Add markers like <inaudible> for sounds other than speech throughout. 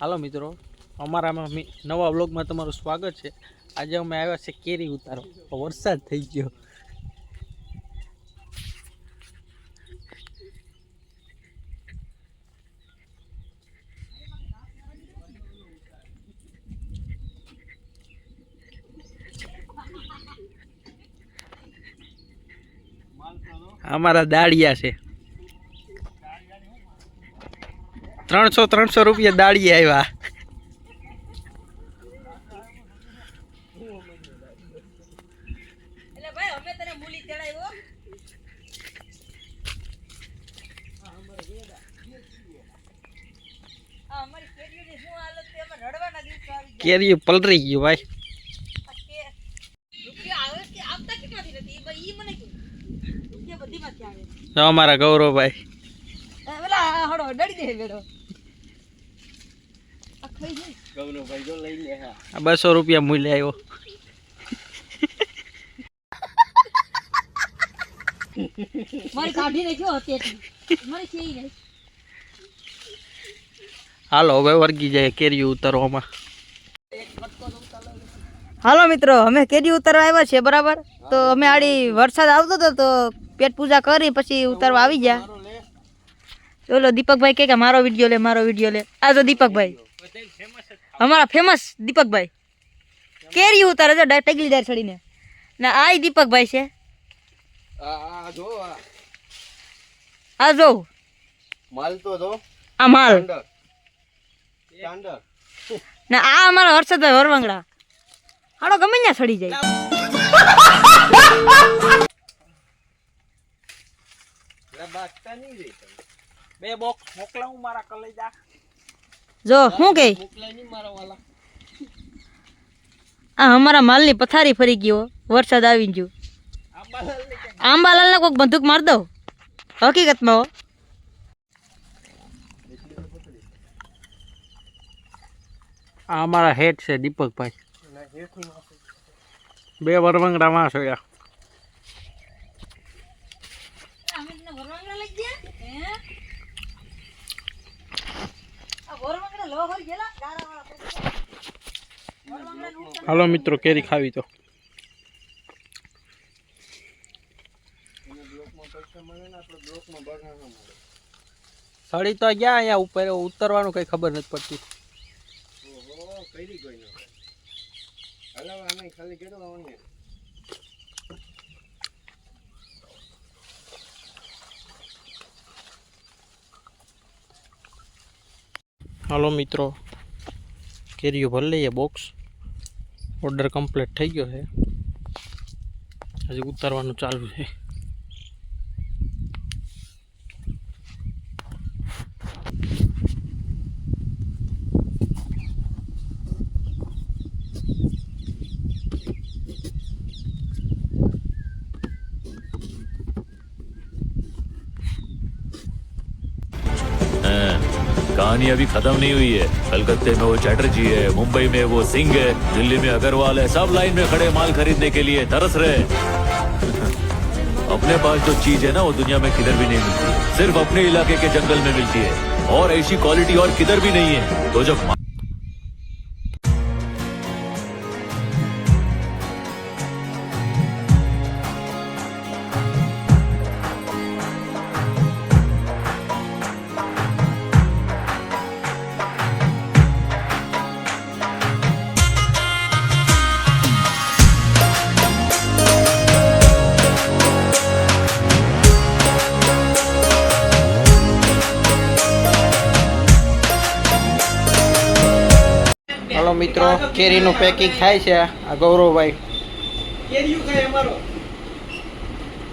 હાલો મિત્રો, અમારામાં નવા વ્લોગમાં તમારું સ્વાગત છે. આજે અમે આવ્યા છે કેરી ઉતારો. વરસાદ થઈ ગયો. અમારા દાળિયા છે ત્રણસો ત્રણસો રૂપિયા દાળિયા આવ્યા એટલે ભાઈ અમે તને મૂલી તેડાવ્યો આ અમારી કેરીઓની શું હાલત છે ત્રણસો રૂપિયા દાળી. આવ્યા કેરી પલરી ગયું ભાઈ. અમારા કે બસો રૂપિયા મૂલ્ય આવ્યો. હાલો હવે વર્ગી જાય કેરી ઉતારવામાં. હાલો મિત્રો અમે કેરી ઉતારવા આવ્યા છે બરાબર? તો અમે આડી વરસાદ આવતો હતો તો પેટ પૂજા કરી પછી ઉતારવા આવી ગયા. ચલો દીપકભાઈ કે કે મારો વીડિયો લે મારો વીડિયો લે. આ તો દીપકભાઈ. અમારા ફેમસ દીપકભાઈ. કેરી ઉતારે છે ટગલી દાર ચડીને. ને આ દીપકભાઈ છે. આ જો માલ તો જો. આ માલ. ને આ અમારા હર્ષદભાઈ વરવંગડા. હાડો ગમે ત્યાં ચડી જાય. બે બોક્સ મોકલાવું મારા કલેજા. જો શું કે આ અમારા માલની પથારી ફરી ગયો વરસાદ આવી ગયો. આંબાલાલને કોઈક બંદૂક માર દો હકીકતમાં આ અમારા હેડ છે દીપકભાઈ. બે વરવંગડા માં સોયા હાલો મિત્રો, કેરી ખાવી તો. સડી તો ગયા અહીંયા ઉપર, ઉતરવાનું કઈ ખબર નથી પડતી. ઓહો કઈરી કોઈ ન હલાવા અમે ખાલી હાલો મિત્રો, કેરીઓ ભરી લઈએ બોક્સ ઓર્ડર કમ્પ્લીટ થઈ ગયો છે. હજી ઉતારવાનું ચાલુ છે. कहानी अभी खत्म नहीं हुई है। कलकत्ते में वो चैटर्जी है, मुंबई में वो सिंह है, दिल्ली में अग्रवाल है, सब लाइन में खड़े माल खरीदने के लिए तरस रहे <laughs> अपने पास जो चीज़ है ना, वो दुनिया में किधर भी नहीं मिलती। सिर्फ़ अपने इलाके के जंगल में मिलती है। और ऐसी क्वालिटी और किधर भी नहीं है। तो जब મિત્રો કેરીનું પેકિંગ થાય છે આ ગૌરવભાઈ.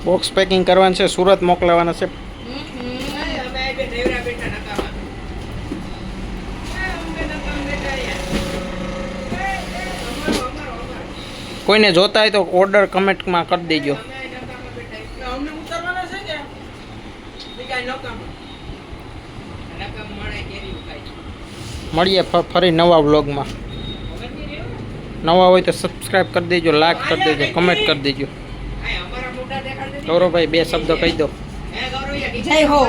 બોક્સ પેકિંગ કરવાનું છે સુરત મોકલાવાના છે. કોઈને જોતા હોય તો ઓર્ડર કમેન્ટમાં કરી દેજો. મળીએ ફરી નવા વ્લોગમાં નવા હોય તો સબસ્ક્રાઈબ કરી દેજો લાઈક કરી દેજો કમેન્ટ કરી દેજો. ગૌરવભાઈ, બે શબ્દો કહી દો. જય હો.